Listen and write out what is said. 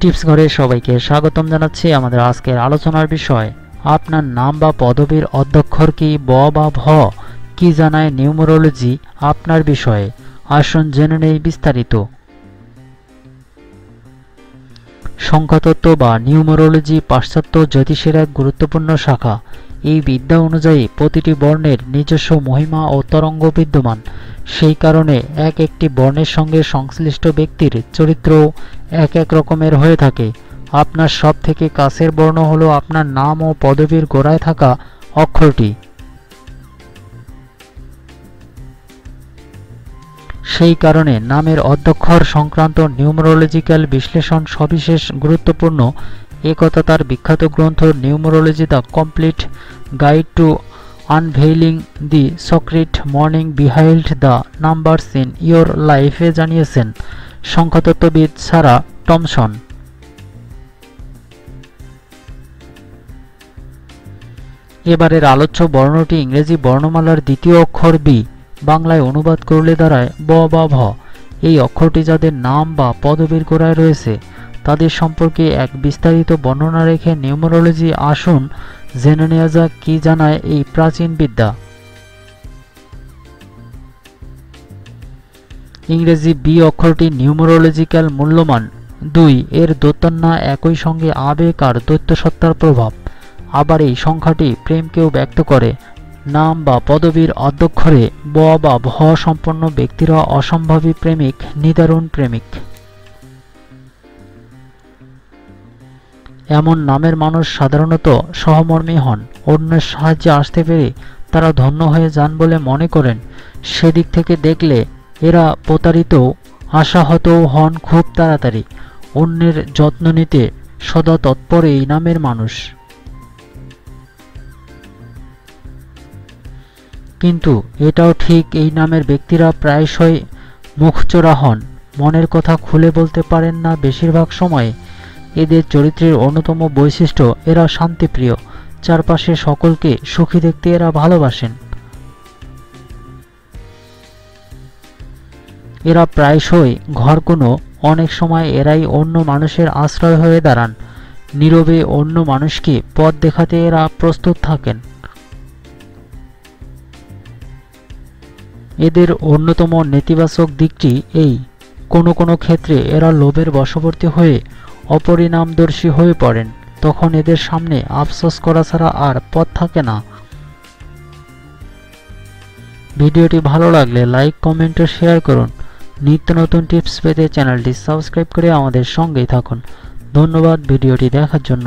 Tips ঘরে সবাইকে স্বাগতম জানাচ্ছি আমাদের আজকের আলোচনার বিষয়, আপনার নাম বা পদবীর অধ্যক্ষর কি ব বা ভ? কি জানায় নিউমোরোলজি? আপনার বিষয়ে আসুন জেনে নেই বিস্তারিত। সংখ্যাতত্ত্ব বা নিউমোরোলজি পাশ্চাত্য জ্যোতিষের এক গুরুত্বপূর্ণ শাখা। এই বিদ্যা অনুযায়ী প্রতিটি বর্ণের নিজস্ব মহিমা ও তরঙ্গ বিদ্যমান। সেই কারণে এক একটি বর্ণের সঙ্গে সংশ্লিষ্ট ব্যক্তির চরিত্র এক এক রকমের হয়ে থাকে। আপনার সব থেকে কাছের বর্ণ হলো আপনার নাম ও পদবীর গোড়ায় থাকা অক্ষরটি। সেই কারণে নামের অধ্যক্ষর সংক্রান্ত নিউমোরোলজিক্যাল বিশ্লেষণ সবিশেষ গুরুত্বপূর্ণ। একথা তার বিখ্যাত গ্রন্থ numerology the complete guide to unveiling the secret morning behind the numbers in your লাইফে জানিয়েছেন সংখ্যাতত্ত্ববিদ সারা টমসন। এবারের আলোচ্য বর্ণটি ইংরেজি বর্ণমালার দ্বিতীয় অক্ষর বি বাংলায় অনুবাদ করলে দাঁড়ায় ব বা ভ। এই অক্ষরটি যাদের নাম বা পদবীর গোড়ায় রয়েছে তাদের সম্পর্কে এক বিস্তারিত বর্ণনা রেখে নিউমোরোলজি আসুন, জেনে নেওয়া যাক কি জানায় এই প্রাচীন বিদ্যা। ইংরেজি বি অক্ষরটি নিউমোরোলজিক্যাল মূল্যমান। দুই, এর দৈত্যান্না একই সঙ্গে আবেগ আর দৈত্যসত্তার প্রভাব। আবার এই সংখ্যাটি প্রেমকেও ব্যক্ত করে। নাম বা পদবীর অধ্যক্ষরে ব বা ভ সম্পন্ন ব্যক্তিরা অসম্ভাবী প্রেমিক, নিদারুণ প্রেমিক। এমন নামের মানুষ সাধারণত সহমর্মী হন। অন্যের সাহায্যে আসতে পেরে তারা ধন্য হয়ে যান বলে মনে করেন। সেদিক থেকে দেখলে এরা প্রতারিত, আশাহতও হন খুব তাড়াতাড়ি। অন্যের যত্ন নিতে সদা তৎপর এই নামের মানুষ। কিন্তু এটাও ঠিক এই নামের ব্যক্তিরা প্রায়শই মুখচোরা হন। মনের কথা খুলে বলতে পারেন না বেশিরভাগ সময়ে। এদের চরিত্রের অন্যতম বৈশিষ্ট্য, এরা শান্তিপ্রিয়। চারপাশে সকলকে সুখী দেখতে এরা ভালোবাসেন। এরা প্রায়শই ঘর কোনো অনেক সময় এরাই অন্য মানুষের আশ্রয় হয়ে দাঁড়ান। নীরবে অন্য মানুষকে পথ দেখাতে এরা প্রস্তুত থাকেন। এদের অন্যতম নেতিবাচক দিকটি এই, কোনো কোনো ক্ষেত্রে এরা লোভের বশবর্তী হয়ে অপরিণামদর্শী হয়ে পড়েন, তখন এদের সামনে আফসোস করা ছাড়া আর পথ থাকে না। ভিডিওটি ভালো লাগলে লাইক, কমেন্ট ও শেয়ার করুন। নিত্য নতুন টিপস পেতে চ্যানেলটি সাবস্ক্রাইব করে আমাদের সঙ্গেই থাকুন। ধন্যবাদ ভিডিওটি দেখার জন্য।